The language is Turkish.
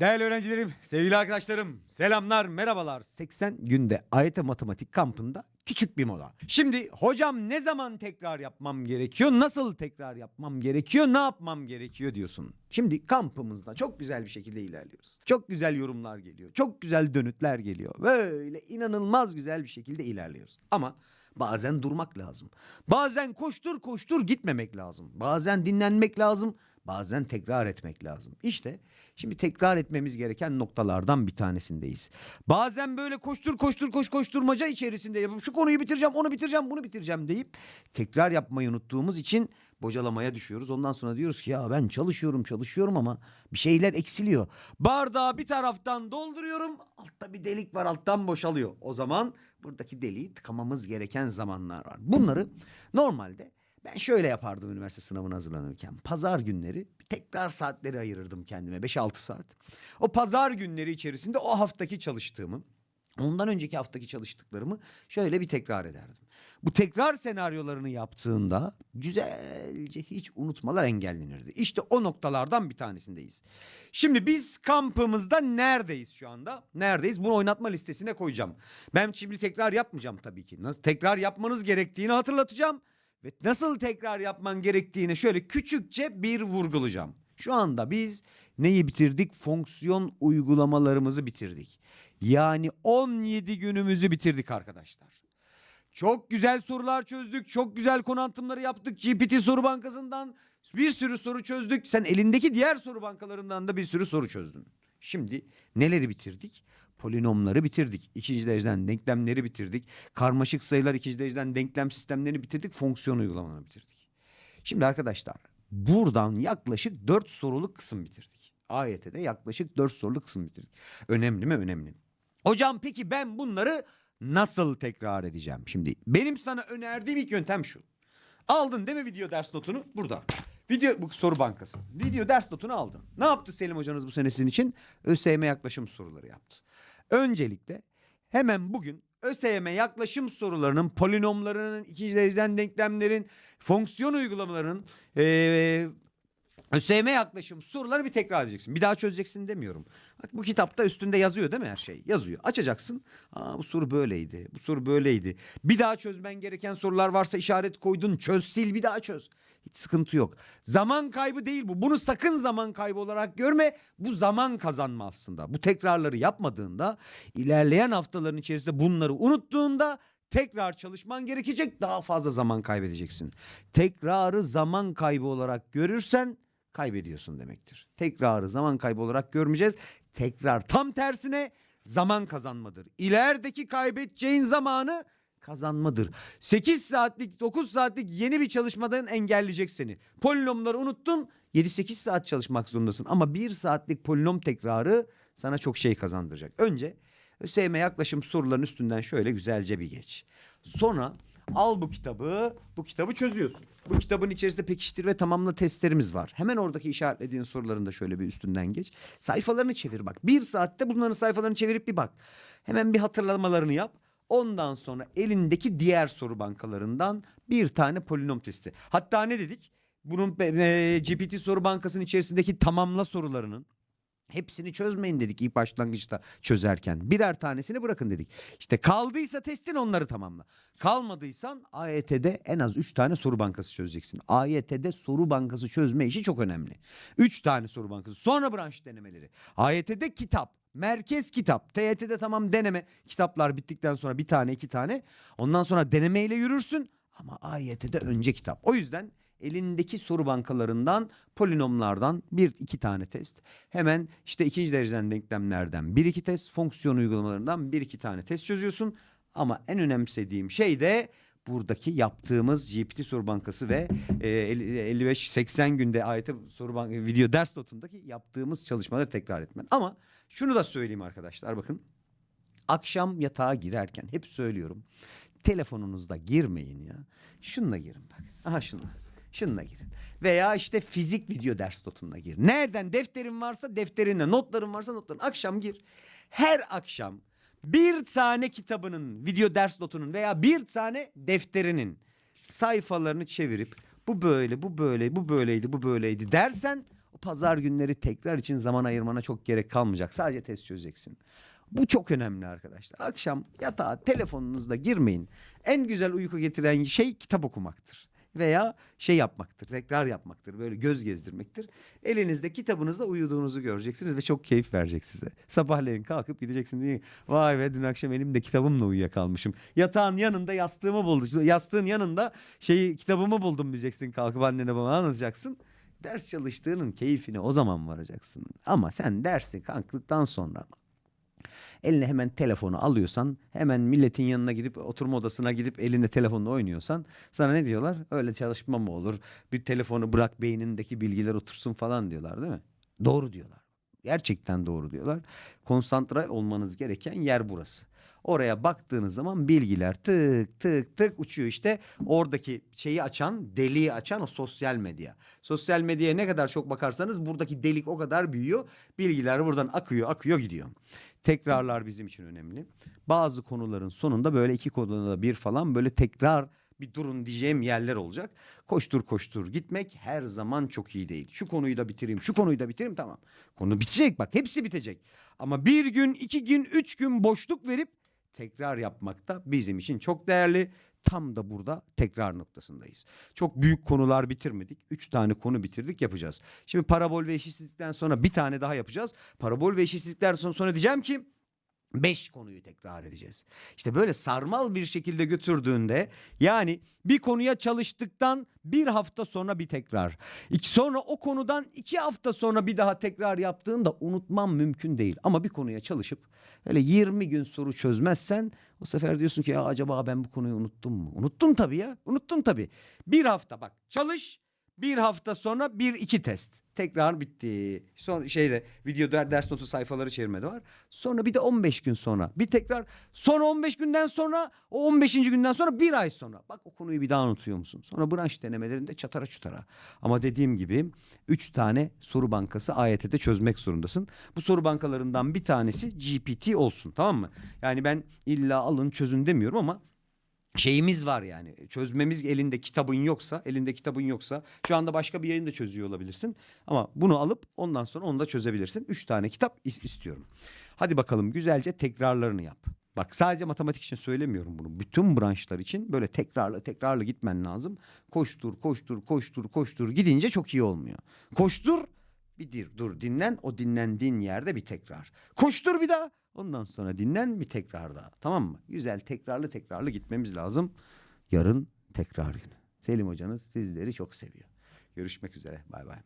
Değerli öğrencilerim, sevgili arkadaşlarım, selamlar, merhabalar. 80 günde AYT matematik kampında küçük bir mola. Şimdi hocam ne zaman tekrar yapmam gerekiyor, nasıl tekrar yapmam gerekiyor, ne yapmam gerekiyor diyorsun. Şimdi kampımızda çok güzel bir şekilde ilerliyoruz. Çok güzel yorumlar geliyor, çok güzel dönütler geliyor. Böyle inanılmaz güzel bir şekilde ilerliyoruz. Ama bazen durmak lazım. Bazen koştur koştur gitmemek lazım. Bazen dinlenmek lazım. Bazen tekrar etmek lazım. İşte şimdi tekrar etmemiz gereken noktalardan bir tanesindeyiz. Bazen böyle koştur koştur koş koşturmaca içerisinde yapıp şu konuyu bitireceğim, onu bitireceğim, bunu bitireceğim deyip tekrar yapmayı unuttuğumuz için bocalamaya düşüyoruz. Ondan sonra diyoruz ki ya ben çalışıyorum çalışıyorum ama bir şeyler eksiliyor. Bardağı bir taraftan dolduruyorum, altta bir delik var, alttan boşalıyor. O zaman buradaki deliği tıkamamız gereken zamanlar var. Bunları normalde ben şöyle yapardım üniversite sınavına hazırlanırken. Pazar günleri tekrar saatleri ayırırdım kendime 5-6 saat. O pazar günleri içerisinde o haftaki çalıştığımı, ondan önceki haftaki çalıştıklarımı şöyle bir tekrar ederdim. Bu tekrar senaryolarını yaptığında güzelce hiç unutmalar engellenirdi. İşte o noktalardan bir tanesindeyiz. Şimdi biz kampımızda neredeyiz şu anda? Neredeyiz? Bunu oynatma listesine koyacağım. Ben şimdi tekrar yapmayacağım tabii ki. Nasıl tekrar yapmanız gerektiğini hatırlatacağım ve nasıl tekrar yapman gerektiğini şöyle küçükçe bir vurgulayacağım. Şu anda biz neyi bitirdik? Fonksiyon uygulamalarımızı bitirdik. Yani 17 günümüzü bitirdik arkadaşlar. Çok güzel sorular çözdük. Çok güzel konu anlatımları yaptık. GPT soru bankasından bir sürü soru çözdük. Sen elindeki diğer soru bankalarından da bir sürü soru çözdün. Şimdi neleri bitirdik? Polinomları bitirdik. İkinci dereceden denklemleri bitirdik. Karmaşık sayılar ikinci dereceden denklem sistemlerini bitirdik. Fonksiyon uygulamalarını bitirdik. Şimdi arkadaşlar buradan yaklaşık 4 soruluk kısım bitirdik. AYT'de yaklaşık 4 soruluk kısım bitirdik. Önemli mi? Önemli. Hocam peki ben bunları nasıl tekrar edeceğim? Şimdi benim sana önerdiğim ilk yöntem şu. Aldın değil mi video ders notunu? Burada. Video bu soru bankası. Video ders notunu aldın. Ne yaptı Selim hocanız bu sene sizin için? ÖSYM yaklaşım soruları yaptı. Öncelikle hemen bugün ÖSYM yaklaşım sorularının, polinomlarının, ikinci dereceden denklemlerin, fonksiyon uygulamalarının eee ÖSYM yaklaşım soruları bir tekrar edeceksin. Bir daha çözeceksin demiyorum. Bak bu kitapta üstünde yazıyor değil mi her şey? Yazıyor. Açacaksın. Aa bu soru böyleydi. Bu soru böyleydi. Bir daha çözmen gereken sorular varsa işaret koydun. Çöz sil bir daha çöz. Hiç sıkıntı yok. Zaman kaybı değil bu. Bunu sakın zaman kaybı olarak görme. Bu zaman kazanma aslında. Bu tekrarları yapmadığında ilerleyen haftaların içerisinde bunları unuttuğunda tekrar çalışman gerekecek. Daha fazla zaman kaybedeceksin. Tekrarı zaman kaybı olarak görürsen kaybediyorsun demektir. Tekrarı zaman kaybı olarak görmeyeceğiz. Tekrar tam tersine zaman kazanmadır. İlerideki kaybedeceğin zamanı kazanmadır. 8 saatlik 9 saatlik yeni bir çalışmadan engelleyecek seni. Polinomları unuttun 7-8 saat çalışmak zorundasın ama 1 saatlik polinom tekrarı sana çok şey kazandıracak. Önce ÖSYM yaklaşım soruların üstünden şöyle güzelce bir geç. Sonra al bu kitabı, bu kitabı çözüyorsun. Bu kitabın içerisinde pekiştir ve tamamla testlerimiz var. Hemen oradaki işaretlediğin soruların da şöyle bir üstünden geç. Sayfalarını çevir bak. Bir saatte bunların sayfalarını çevirip bir bak. Hemen bir hatırlamalarını yap. Ondan sonra elindeki diğer soru bankalarından bir tane polinom testi. Hatta ne dedik? Bunun e, GPT soru bankasının içerisindeki tamamla sorularının Hepsini çözmeyin dedik ilk başlangıçta çözerken. Birer tanesini bırakın dedik. İşte kaldıysa testin onları tamamla. Kalmadıysan AYT'de en az 3 tane soru bankası çözeceksin. AYT'de soru bankası çözme işi çok önemli. 3 tane soru bankası. Sonra branş denemeleri. AYT'de kitap. Merkez kitap. TYT'de tamam deneme. Kitaplar bittikten sonra bir tane iki tane. Ondan sonra denemeyle yürürsün. Ama AYT'de önce kitap. O yüzden elindeki soru bankalarından polinomlardan bir iki tane test. Hemen işte ikinci dereceden denklemlerden bir iki test. Fonksiyon uygulamalarından bir iki tane test çözüyorsun. Ama en önemsediğim şey de buradaki yaptığımız GPT soru bankası ve e, 55-80 günde AYT soru bank video ders notundaki yaptığımız çalışmaları tekrar etmen. Ama şunu da söyleyeyim arkadaşlar bakın. Akşam yatağa girerken hep söylüyorum. Telefonunuzda girmeyin ya. Şununla girin bak. Aha şununla. Şununla girin. Veya işte fizik video ders notuna gir. Nereden defterin varsa defterinle, notların varsa notların. Akşam gir. Her akşam bir tane kitabının, video ders notunun veya bir tane defterinin sayfalarını çevirip bu böyle, bu böyle, bu böyleydi, bu böyleydi dersen o pazar günleri tekrar için zaman ayırmana çok gerek kalmayacak. Sadece test çözeceksin. Bu çok önemli arkadaşlar. Akşam yatağa telefonunuzda girmeyin. En güzel uyku getiren şey kitap okumaktır. Veya şey yapmaktır, tekrar yapmaktır, böyle göz gezdirmektir. Elinizde kitabınızla uyuduğunuzu göreceksiniz ve çok keyif verecek size. Sabahleyin kalkıp gideceksin diye vay be dün akşam elimde kitabımla uyuyakalmışım. Yatağın yanında yastığımı buldum. Yastığın yanında şeyi kitabımı buldum diyeceksin kalkıp annene babana anlatacaksın. Ders çalıştığının keyfine o zaman varacaksın. Ama sen dersi kalktıktan sonra eline hemen telefonu alıyorsan hemen milletin yanına gidip oturma odasına gidip elinde telefonla oynuyorsan sana ne diyorlar? Öyle çalışma mı olur? Bir telefonu bırak beynindeki bilgiler otursun falan diyorlar değil mi? Doğru diyorlar. Gerçekten doğru diyorlar. Konsantre olmanız gereken yer burası. Oraya baktığınız zaman bilgiler tık tık tık uçuyor işte. Oradaki şeyi açan, deliği açan o sosyal medya. Sosyal medyaya ne kadar çok bakarsanız buradaki delik o kadar büyüyor. Bilgiler buradan akıyor, akıyor gidiyor. Tekrarlar bizim için önemli. Bazı konuların sonunda böyle iki konuda bir falan böyle tekrar bir durun diyeceğim yerler olacak. Koştur koştur gitmek her zaman çok iyi değil. Şu konuyu da bitireyim, şu konuyu da bitireyim tamam. Konu bitecek bak hepsi bitecek. Ama bir gün, iki gün, üç gün boşluk verip tekrar yapmak da bizim için çok değerli. Tam da burada tekrar noktasındayız. Çok büyük konular bitirmedik. Üç tane konu bitirdik yapacağız. Şimdi parabol ve eşitsizlikten sonra bir tane daha yapacağız. Parabol ve eşitsizlikler son- sonra diyeceğim ki Beş konuyu tekrar edeceğiz. İşte böyle sarmal bir şekilde götürdüğünde yani bir konuya çalıştıktan bir hafta sonra bir tekrar. Sonra o konudan iki hafta sonra bir daha tekrar yaptığında unutmam mümkün değil. Ama bir konuya çalışıp öyle 20 gün soru çözmezsen o sefer diyorsun ki ya acaba ben bu konuyu unuttum mu? Unuttum tabii ya unuttum tabii. Bir hafta bak çalış bir hafta sonra bir iki test. Tekrar bitti. Son şeyde videoda ders notu sayfaları çevirmede var. Sonra bir de 15 gün sonra bir tekrar. Sonra 15 günden sonra o 15. günden sonra bir ay sonra. Bak o konuyu bir daha unutuyor musun? Sonra branş denemelerinde çatara çutara. Ama dediğim gibi 3 tane soru bankası AYT'de çözmek zorundasın. Bu soru bankalarından bir tanesi GPT olsun tamam mı? Yani ben illa alın çözün demiyorum ama şeyimiz var yani çözmemiz elinde kitabın yoksa elinde kitabın yoksa şu anda başka bir yayında çözüyor olabilirsin ama bunu alıp ondan sonra onu da çözebilirsin. Üç tane kitap is- istiyorum. Hadi bakalım güzelce tekrarlarını yap. Bak sadece matematik için söylemiyorum bunu. Bütün branşlar için böyle tekrarlı tekrarlı gitmen lazım. Koştur, koştur, koştur, koştur gidince çok iyi olmuyor. Koştur, bir dir, dur, dinlen. O dinlendiğin yerde bir tekrar. Koştur bir daha. Ondan sonra dinlen bir tekrar daha. Tamam mı? Güzel tekrarlı tekrarlı gitmemiz lazım. Yarın tekrar günü. Selim hocanız sizleri çok seviyor. Görüşmek üzere. Bay bay.